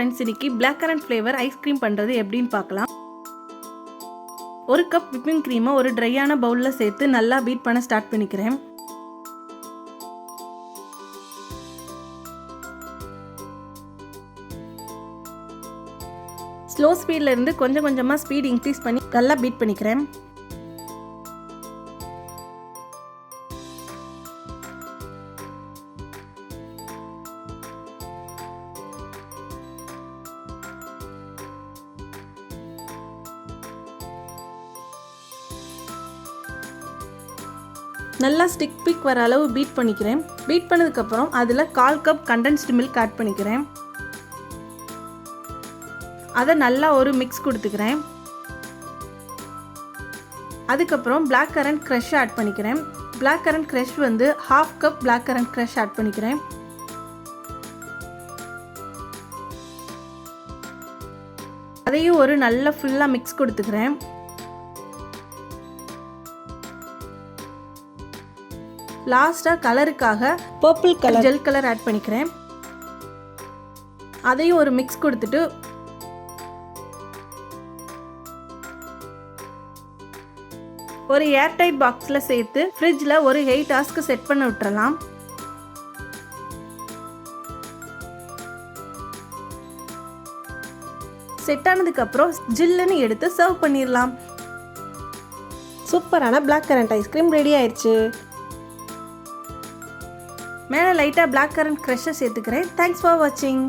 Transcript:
Friends இன்னைக்கு black currant flavour ice cream பண்ணுறது எப்படின்னு பார்க்கலாம். ஒரு கப் விப்பிங் க்ரீமை ஒரு ட்ரையான பவுலில் சேர்த்து நல்லா பீட் பண்ண ஸ்டார்ட் பண்ணிக்கிறேன். ஸ்லோ ஸ்பீடில் இருந்து கொஞ்சம் கொஞ்சமாக ஸ்பீட் இன்க்ரீஸ் பண்ணி நல்லா பீட் பண்ணிக்கிறேன். நல்லா ஸ்டிக் பிக் வர அளவு பீட் பண்ணிக்கிறேன். பீட் பண்ணதுக்கப்புறம் அதில் கால் கப் கண்டென்ஸ்டு மில்க் ஆட் பண்ணிக்கிறேன். அதை நல்லா ஒரு மிக்ஸ் கொடுத்துக்கிறேன். அதுக்கப்புறம் பிளாக் கரண்ட் க்ரஷ் ஆட் பண்ணிக்கிறேன். பிளாக் கரண்ட் க்ரஷ் வந்து half cup black currant crush add பண்ணிக்கிறேன். அதையும் ஒரு நல்ல ஃபுல்லாக மிக்ஸ் கொடுத்துக்கிறேன். லாஸ்ட்டாக கலருக்காக purple colour gel colour add பண்ணிக்கிறேன். அதையும் ஒரு மிக்ஸ் கொடுத்துட்டு ஒரு ஏர்டைட் பாக்ஸில் சேர்த்து ஃப்ரிட்ஜில் ஒரு எயிட் ஹவர்ஸ்க்கு செட் பண்ண விட்டுறலாம். செட் ஆனதுக்கப்புறம் ஜில்லுன்னு எடுத்து சர்வ் பண்ணிடலாம் சூப்பரான பிளாக் கரண்ட் ஐஸ்கிரீம் ரெடி ஆயிடுச்சு மேலே லைட்டாக பிளாக் கரண்ட் க்ரெஷ்ஷை சேர்த்துக்கிறேன் தேங்க்ஸ் ஃபார் வாட்சிங்